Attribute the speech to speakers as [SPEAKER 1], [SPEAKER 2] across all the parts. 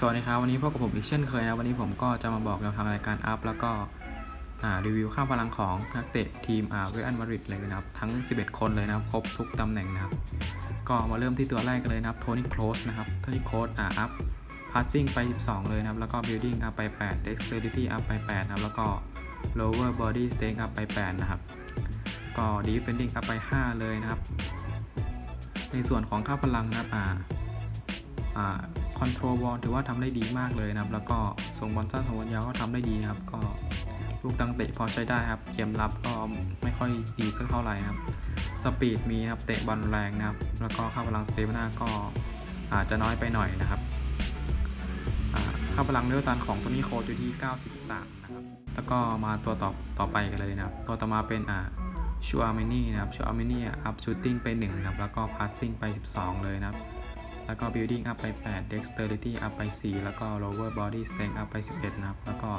[SPEAKER 1] สวัสดีครับ วันนี้พบกับผมอีกเช่นเคยนะ วันนี้ผมก็จะมาบอกแนวทางรายการอัพแล้วก็รีวิวค่ามพลังของนักเตะทีมอ่าเรอัลมาริดเลยนะครับ ทั้ง 11 คนเลยนะครับ ครบทุกตำแหน่งนะครับ ก็มาเริ่มที่ตัวแรกกันเลยนะครับโทนี่โครสนะครับโทนี่โครสอ่าอัพพาสซิ่งไป 12 เลยนะครับ แล้วก็บิลดิ้งอัพไป8 dexterity อัพไป8นะครับ แล้วก็ lower body strength อัพไป8นะครับ ก็ defending อัพไป 5 เลยนะครับ ในส่วนของค่าพลังนะครับอ่าอ่า คอนโทรลบอลถือว่าทำได้ดีมากเลยนะครับ แล้วก็ส่งบอลสั้นส่งบอลยาวก็ทำได้ดีนะครับ ก็ลูกตังเตะพอใช้ได้ครับ เกมรับก็ไม่ค่อยดีสักเท่าไหร่นะครับ สปีดมีนะครับ เตะบอลแรงนะครับ แล้วก็ค่าพลังสเตมินาก็อาจจะน้อยไปหน่อยนะครับอ่าค่าพลังเลือตันของตัวนี้โคดอยู่ที่ 93 นะครับ แล้วก็มาตัวต่อต่อไปกันเลยนะครับ ตัวต่อมาเป็นอ่าชูอาร์เมนี่นะครับชูอาร์เมนี่อัพชูตติ้งไป1นะครับ แล้วก็พาสซิ่งไป 12 เลยนะครับ แล้วก็ building up ไป 8 dexterity up ไป 4 แล้วก็ lower body strength up ไป 11 นะครับ แล้วก็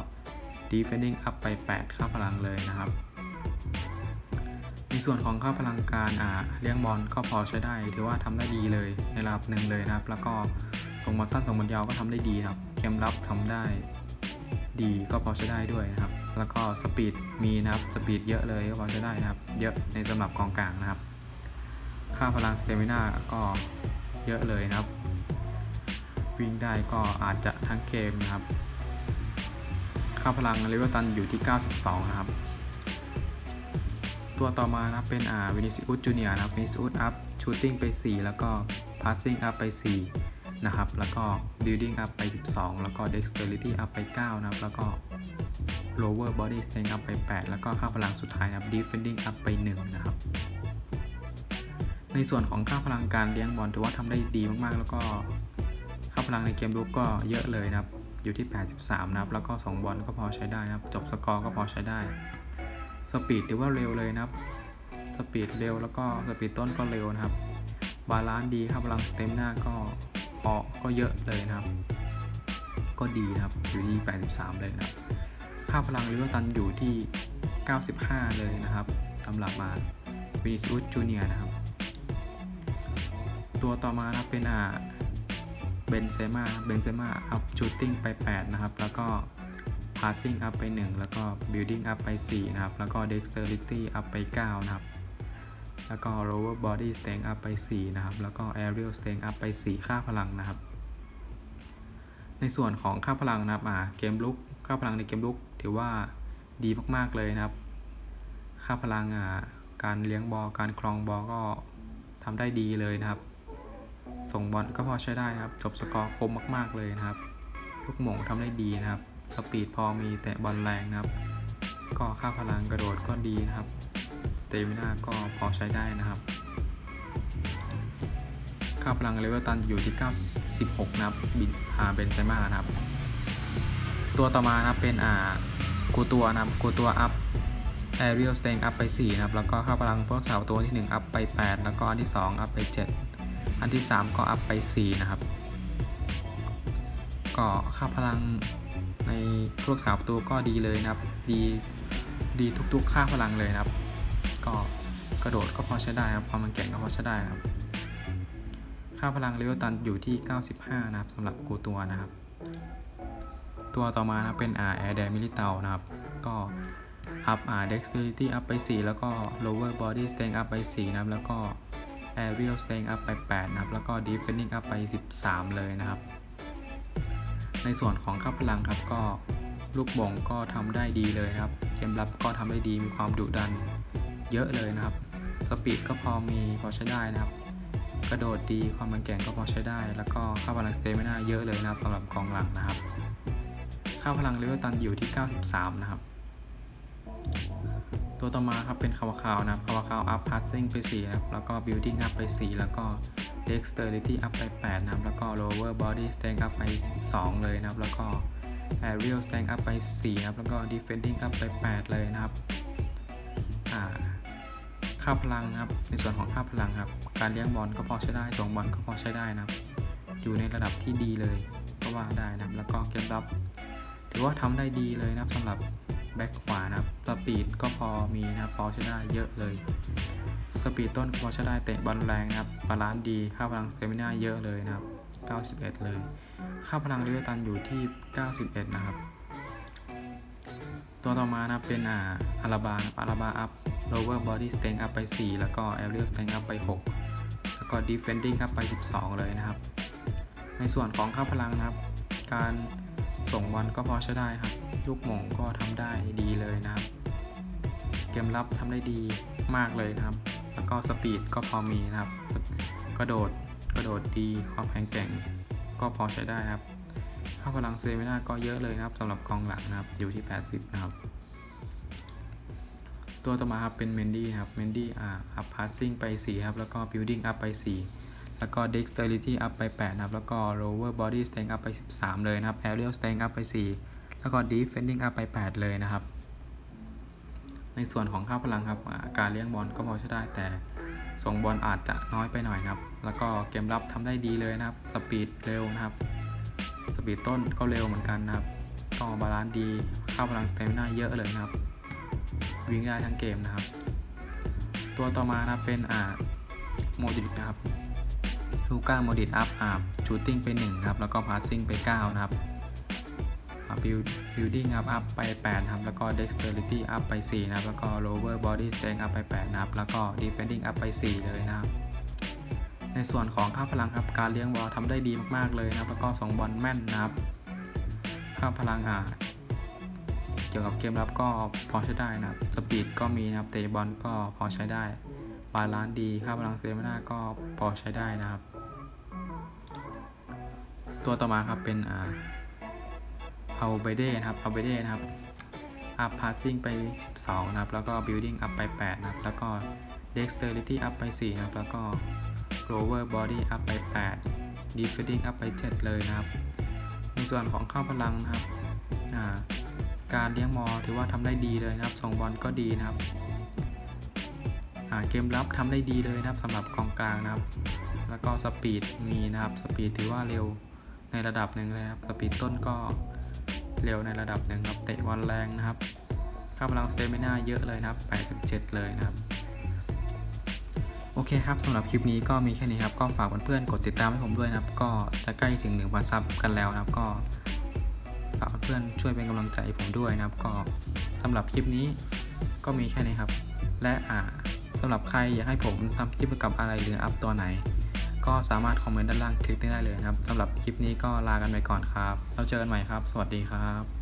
[SPEAKER 1] defending up ไป 8 ค่าพลังเลยนะครับ ในส่วนของค่าพลังการอ่าเลี้ยงบอลก็พอใช้ได้ ถือว่าทำได้ดีเลยในระดับหนึ่งเลยนะครับ แล้วก็ส่งบอลสั้นส่งบอลยาวก็ทำได้ดีนะครับ เกมรับทำได้ดีก็พอใช้ได้ด้วยนะครับ แล้วก็สปีดมีนะครับ สปีดเยอะเลยก็พอใช้ได้นะครับ เยอะในสำหรับกองกลางนะครับ ค่าพลังสเตมินาก็ เยอะเลยนะครับ วิ่งได้ก็อาจจะทั้งเกมนะครับ ค่าพลังเลเวลตันอยู่ที่ 92 นะครับ ตัวต่อมานะครับเป็นอ่าวินิซิอุสจูเนียนะครับวินิซิอุสอัพชูตติ้งไป 4 แล้วก็พาสซิ่งอัพไป 4 นะครับ แล้วก็บิลดิ้งอัพไป 12 แล้วก็เด็กสเตอริตี้อัพไป 9 นะครับ แล้วก็ lower body strength อัพไป 8 แล้วก็ค่าพลังสุดท้ายนะครับ defending อัพไป 1 นะครับ ในส่วนของค่าพลังการเลี้ยงบอลถือว่าทำได้ดีมากๆ แล้วก็ค่าพลังในเกมรุกก็เยอะเลยนะครับ อยู่ที่ 83 นะครับ แล้วก็ 2 บอลก็พอใช้ได้นะครับ จบสกอร์ก็พอใช้ได้ สปีดถือว่าเร็วเลยนะครับ สปีดเร็วแล้วก็สปีดต้นก็เร็วนะครับ บาลานซ์ดีค่าพลังสเต็มหน้าก็พอก็เยอะเลยนะครับ ก็ดีนะครับ อยู่ที่ 83 เลยนะครับ ค่าพลังลิเวอร์ตันอยู่ที่ 95 เลยนะครับสำหรับมาวินิสอุสจูเนียนะครับ ตัวต่อมานะครับเป็นอ่าเบนเซม่าเบนเซม่าอัพชูตติ้งไป 8 นะครับ แล้วก็ passing up ไป 1 แล้วก็ building up ไป 4 นะครับ แล้วก็ dexterity up ไป 9 นะครับ แล้วก็ lower body strength up ไป 4 นะครับ แล้วก็ aerial strength up ไป 4 ค่าพลังนะครับ ในส่วนของค่าพลังนะครับอ่าเกมลุกค่าพลังในเกมลุกถือว่าดีมากๆเลยนะครับ ค่าพลังอ่าการเลี้ยงบอลการครองบอลก็ทำได้ดีเลยนะครับ ส่งบอลก็พอใช้ได้นะครับ จบสกอร์คมมาก ๆ เลยนะครับ ลูกหม่งทำได้ดีนะครับ สปีดพอมีแต่บอลแรงนะครับ ก็ค่าพลังกระโดดก็ดีนะครับสเตมินาก็พอใช้ได้นะครับค่าพลังเลเวลตันอยู่ที่ 96 นะครับบินอาเบนไซมานะครับ ตัวต่อมานะครับเป็นอ่ากูตัวนะครับกูตัวอัพ Aerial Strength อัพไป 4 นะครับ แล้วก็ค่าพลังพวกเสาตัวที่ 1 อัพไป 8 แล้วก็อันที่ 2 อัพไป 7 อันที่ 3 ก็อัพไป 4 นะครับ ก็ค่าพลังในพวกสาวประตูก็ดีเลยนะครับดีดีทุกๆ ค่าพลังเลยนะครับ ก็กระโดดก็พอใช้ได้ครับความมันแก่งก็พอใช้ได้นะครับ ค่าพลังเลเวลตันอยู่ที่ 95 นะครับสำหรับกูตัวนะครับ ตัวต่อมานะเป็นอ่าแอร์แดมิลิเตานะครับ ก็อัพอ่า dexterity อัพไป 4 แล้วก็ lower body strength อัพไป 4 นะครับ แล้วก็ aerial strength อัพไป 8 นะครับ แล้วก็ defending อัพไป 13 เลยนะครับ ในส่วนของค่าพลังครับก็ลูกบ่งก็ทำได้ดีเลยครับ เกมรับก็ทำได้ดีมีความดุดันเยอะเลยนะครับ สปีดก็พอมีพอใช้ได้นะครับ กระโดดดีความแข็งแก่งก็พอใช้ได้ แล้วก็ค่าพลังสเตมิน่าเยอะเลยนะครับสำหรับกองหลังนะครับ ค่าพลังเลเวลตันอยู่ที่ 93 นะครับ ตัวต่อมาครับเป็นคาวาคาวนะครับคาวาคาวอัพพาสซิ่งไป4นะครับแล้วก็ building up ไป 4 แล้วก็ dexterity up ไป 8 นะครับ แล้วก็ lower body strength up ไป 12 เลยนะครับ แล้วก็ aerial strength up ไป4นะครับ แล้วก็ defending up ไป 8 เลยนะครับอ่าค่าพลังนะครับ ในส่วนของค่าพลังครับ การเลี้ยงบอลก็พอใช้ได้ส่งบอลก็พอใช้ได้นะครับ อยู่ในระดับที่ดีเลยก็ว่าได้นะครับ แล้วก็เกมรับ ถือว่าทำได้ดีเลยนะครับสำหรับแบ็คขวานะครับสปีดก็พอมีนะครับพอใช้ได้เยอะเลย สปีดต้นพอใช้ได้เตะบอลแรงนะครับบาลานซ์ดีค่าพลังสเตมินาเยอะเลยนะครับ 91 เลย ค่าพลังเลเวลตันอยู่ที่ 91 นะครับ ตัวต่อมานะครับเป็นอ่าอาราบาอาราบาอัพ lower body strength up ไป 4 แล้วก็ aerial strength up ไป 6 แล้วก็ defending up ไป 12 เลยนะครับ ในส่วนของค่าพลังนะครับ การ ส่งบอลก็พอใช้ได้ครับ ลูกหม่งก็ทำได้ดีเลยนะครับ เกมรับทำได้ดีมากเลยนะครับ แล้วก็สปีดก็พอมีนะครับกระโดดกระโดดดีความแข็งแกร่งก็พอใช้ได้ครับค่าพลังเซมินาก็เยอะเลยนะครับสำหรับกองหลังนะครับอยู่ที่ 80 นะครับ ตัวต่อมาครับเป็นเมนดี้ครับเมนดี้อ่าอัพพาสซิ่งไป4ครับแล้วก็ building up ไป4 แล้วก็ dexterity up ไป 8 นะครับ แล้วก็ lower body strength up ไป 13 เลยนะครับ aerial strength up ไป 4 แล้วก็ defending up ไป 8 เลยนะครับ ในส่วนของค่าพลังครับ การเลี้ยงบอลก็พอใช้ได้แต่ส่งบอลอาจจะน้อยไปหน่อยนะครับ แล้วก็เกมรับทำได้ดีเลยนะครับ สปีดเร็วนะครับ สปีดต้นก็เร็วเหมือนกันนะครับก็บาลานซ์ดี ค่าพลังสเตมินาเยอะเลยนะครับ วิ่งได้ทั้งเกมนะครับ ตัวต่อมานะเป็นอ่าโมดิกนะครับ ลูก้าโมดิกอัพอ่าชูตติ้งไป1นะครับ แล้วก็พาสซิ่งไป 9 นะครับบิวบิวดิ้งอัพอัพไป8ครับ แล้วก็ dexterity อัพไป4นะครับ แล้วก็ lower body strength อัพไป8นะครับ แล้วก็ defending อัพไป 4 เลยนะครับ ในส่วนของค่าพลังครับ การเลี้ยงบอลทำได้ดีมากๆเลยนะครับ แล้วก็ส่งบอลแม่นนะครับ ค่าพลังอ่าเกี่ยวกับเกมรับก็พอใช้ได้นะครับ สปีดก็มีนะครับ เตะบอลก็พอใช้ได้ บาลานซ์ดี ค่าพลังเซมินาก็พอใช้ได้นะครับ ตัวต่อมาครับเป็นอ่าเอาเบเดนะครับเอาเบเดนะครับอัพพาสซิ่งไป 12 นะครับ แล้วก็ building up ไป 8 นะครับ แล้วก็ dexterity up ไป 4 นะครับ แล้วก็ lower body up ไป 8 defending up ไป 7 เลยนะครับ ในส่วนของค่าวพลังนะครับอ่าการเลี้ยงมอถือว่าทำได้ดีเลยนะครับ ส่งบอลก็ดีนะครับ เกมรับทำได้ดีเลยนะครับสำหรับกองกลางนะครับ แล้วก็สปีดมีนะครับ สปีดถือว่าเร็ว ในระดับหนึ่งเลยครับสปีดต้นก็เร็วในระดับหนึ่งครับเตะบอลแรงนะครับค่าพลังสเตมิน่าเยอะเลยนะครับ 87 เลยนะครับ โอเคครับสำหรับคลิปนี้ก็มีแค่นี้ครับ ก็ฝากเพื่อนๆกดติดตามให้ผมด้วยนะครับ ก็จะใกล้ถึง1 0 0 0ซับกันแล้วนะครับ ก็ฝากเพื่อนช่วยเป็นกำลังใจผมด้วยนะครับ ก็สำหรับคลิปนี้ก็มีแค่นี้ครับ และอ่าสำหรับใครอยากให้ผมทำคลิปเกี่ยวกับอะไรหรืออัพตัวไหน ก็สามารถคอมเมนต์ด้านล่างคลิปนี้ได้เลยนะครับสำหรับคลิปนี้ก็ลากันไปก่อนครับ เราเจอกันใหม่ครับ สวัสดีครับ